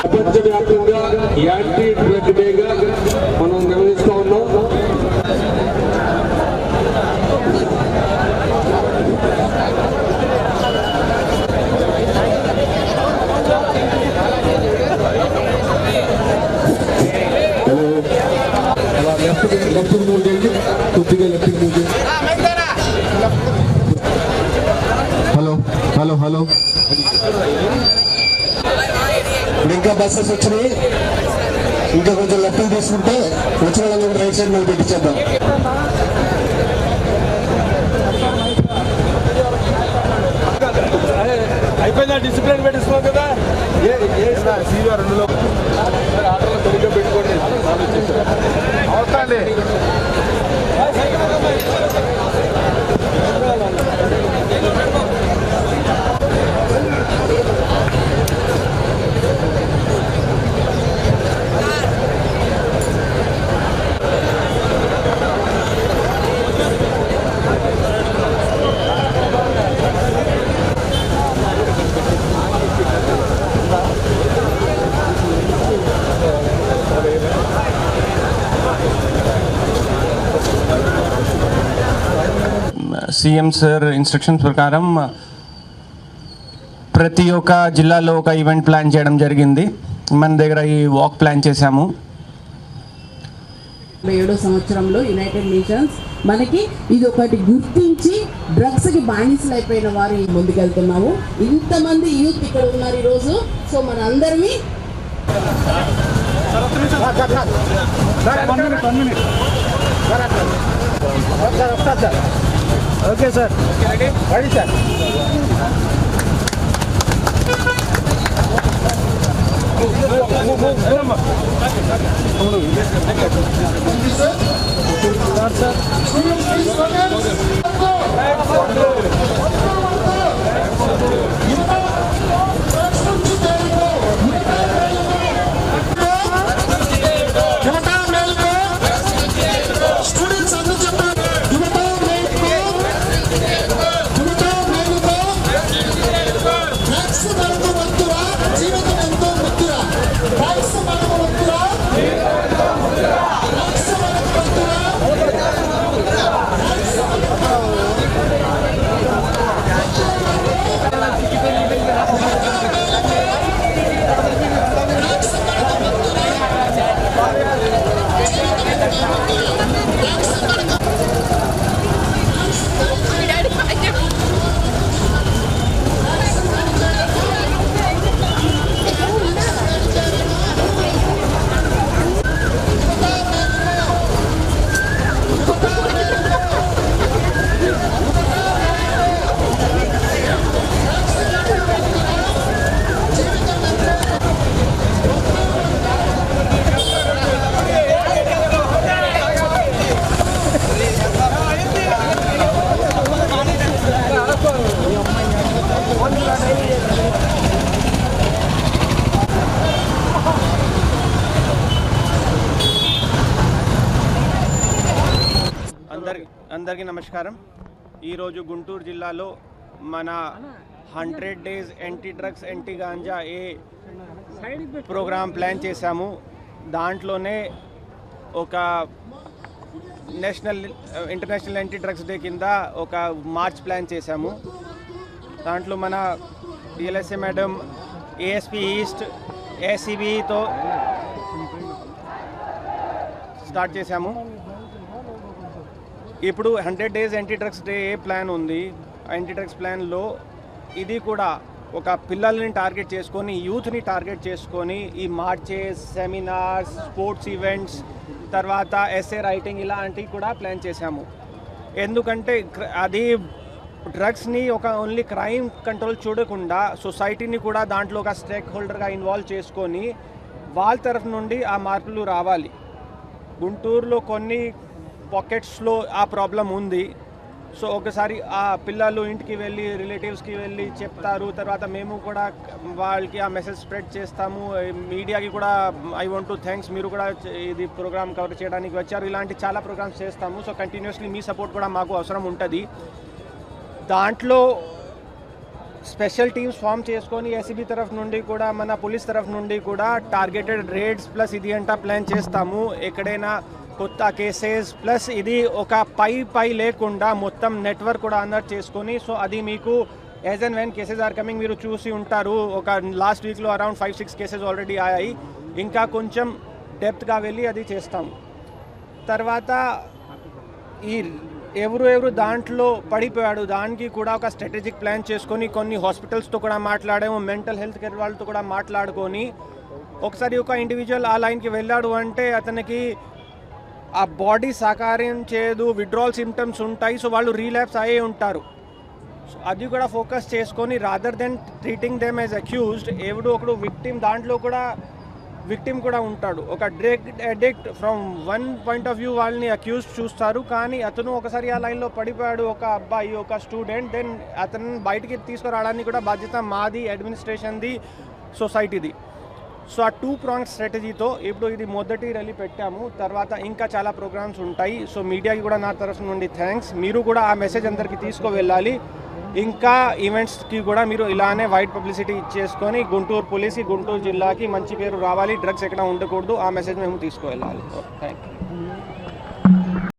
ಪ್ರಪಂಚವ್ಯಾಪ್ತಿಯಿಂದ ಯಾಂಟಿ drug ಡೇಗ మనం నిర్వహిస్తూ ఉన్నాం లెఫ్ట్ మూవ్ చేయండి కొద్దిగా లెఫ్ట్ మూవ్ చేయండి హలో హలో హలో బస్సెస్ వచ్చినాయి. ఇంకా కొంచెం లెఫ్ట్ తీసుకుంటే వచ్చిన వాళ్ళని కూడా రైట్ సైడ్ మీద పెట్టించేద్దాం అయిపోయిందా? డిసిప్లిన్ పెట్టిస్తున్నావు కదా. సీవా రెండులో ఆటోలో సరిగ్గా పెట్టుకోండి. సీఎం సార్ ఇన్స్ట్రక్షన్స్ ప్రకారం ప్రతి ఒక్క జిల్లాలో ఒక ఈవెంట్ ప్లాన్ చేయడం జరిగింది. మన దగ్గర ఈ వాక్ ప్లాన్ చేశాము. ఏడో సంవత్సరంలో యునైటెడ్ నేషన్స్ మనకి ఇది ఒకటి గుర్తించి డ్రగ్స్కి బానిసలు అయిపోయిన వారు ముందుకెళ్తున్నాము. ఇంతమంది యూత్ ఇక్కడ ఉన్నారు ఈరోజు. సో మన అందరినీ okay sir ready sir students అందరి అందరికీ నమస్కారం. ఈరోజు గుంటూరు జిల్లాలో మన hundred days anti drugs anti ganja ఏ ప్రోగ్రామ్ ప్లాన్ చేశాము. దాంట్లోనే ఒక national international anti drugs day కింద ఒక మార్చ్ ప్లాన్ చేశాము. దాంట్లో మన డిఎల్ఎస్ఏ మేడం ఏఎస్పి ఈస్ట్ ఏసీబీతో స్టార్ట్ చేశాము. ఇప్పుడు hundred days anti drugs day ఏ ప్లాన్ ఉంది? యాంటీ డ్రగ్స్ ప్లాన్లో ఇది కూడా ఒక పిల్లల్ని టార్గెట్ చేసుకొని యూత్ని టార్గెట్ చేసుకొని ఈ మార్చెస్ సెమినార్స్ స్పోర్ట్స్ ఈవెంట్స్ తర్వాత ఎస్ఏ రైటింగ్ ఇలాంటివి కూడా ప్లాన్ చేశాము. ఎందుకంటే క్ర- అది డ్రగ్స్ని ఒక ఓన్లీ క్రైమ్ కంట్రోల్ చూడకుండా సొసైటీని కూడా దాంట్లో ఒక స్టేక్ హోల్డర్గా ఇన్వాల్వ్ చేసుకొని వాళ్ళ తరఫు నుండి ఆ మార్పులు రావాలి. గుంటూరులో కొన్ని పాకెట్స్లో ఆ ప్రాబ్లం ఉంది. సో ఒకసారి ఆ పిల్లలు ఇంటికి వెళ్ళి రిలేటివ్స్కి వెళ్ళి చెప్తారు. తర్వాత మేము కూడా వాళ్ళకి ఆ మెసేజ్ స్ప్రెడ్ చేస్తాము. మీడియాకి కూడా ఐ వాంట్ టు థ్యాంక్స్ మీరు కూడా ఇది ప్రోగ్రామ్ కవర్ చేయడానికి వచ్చారు. ఇలాంటి చాలా ప్రోగ్రామ్స్ చేస్తాము. సో కంటిన్యూస్లీ మీ సపోర్ట్ కూడా మాకు అవసరం ఉంటుంది. దాంట్లో స్పెషల్ టీమ్స్ ఫామ్ చేసుకొని ఎస్సీబీ తరఫు నుండి కూడా మన పోలీస్ తరఫు నుండి కూడా టార్గెటెడ్ రేడ్స్ ప్లస్ ఇది అంటా ప్లాన్ చేస్తాము. ఎక్కడైనా కొత్త కేసెస్ ప్లస్ ఇది ఒక పై పై లేకుండా మొత్తం నెట్వర్క్ కూడా అందరు చేసుకొని సో అది మీకు as and when cases are coming మీరు చూసి ఉంటారు. ఒక లాస్ట్ వీక్లో around five six cases already అయ్యాయి ఇంకా కొంచెం డెప్త్గా వెళ్ళి అది చేస్తాం. తర్వాత ఈ ఎవరు ఎవరు దాంట్లో పడిపోయాడు దానికి కూడా ఒక స్ట్రాటజిక్ ప్లాన్ చేసుకొని కొన్ని హాస్పిటల్స్తో కూడా మాట్లాడాము మెంటల్ హెల్త్ కేర్ వాళ్ళతో కూడా మాట్లాడుకొని. ఒకసారి ఒక ఇండివిజువల్ ఆ లైన్కి వెళ్ళాడు అంటే అతనికి ఆ బాడీ సహకారం చేయదు విడ్రాల్ సిమ్టమ్స్ ఉంటాయి సో వాళ్ళు రీలాప్స్ అయ్యే ఉంటారు. అది కూడా ఫోకస్ చేసుకొని rather than treating them as accused ఎవడు ఒకడు విక్టిమ్ దాంట్లో కూడా విక్టిమ్ కూడా ఉంటాడు. ఒక drug addict from one point of view వాళ్ళని అక్యూజ్ చూస్తారు కానీ అతను ఒకసారి ఆ లైన్లో పడిపోయాడు ఒక అబ్బాయి ఒక స్టూడెంట్ దెన్ అతను బయటికి తీసుకురావడానికి కూడా బాధ్యత మాది అడ్మినిస్ట్రేషన్ది సొసైటీది సో ఆ టూ ప్రాంగ్ స్ట్రాటజీతో ఇప్పుడు ఇది మొదటి ర్యాలీ పెట్టాము. తర్వాత ఇంకా చాలా ప్రోగ్రామ్స్ ఉంటాయి. సో మీడియాకి కూడా నా తరఫు నుండి థ్యాంక్స్ మీరు కూడా ఆ మెసేజ్ అందరికీ తీసుకువెళ్ళాలి. ఇంకా ఈవెంట్స్కి కూడా మీరు ఇలానే వైడ్ పబ్లిసిటీ ఇచ్చేసుకొని గుంటూరు పోలీస్కి గుంటూరు జిల్లాకి మంచి పేరు రావాలి. డ్రగ్స్ ఎక్కడ ఉండకూడదు. ఆ మెసేజ్ మేము తీసుకువెళ్ళాలి. Thank you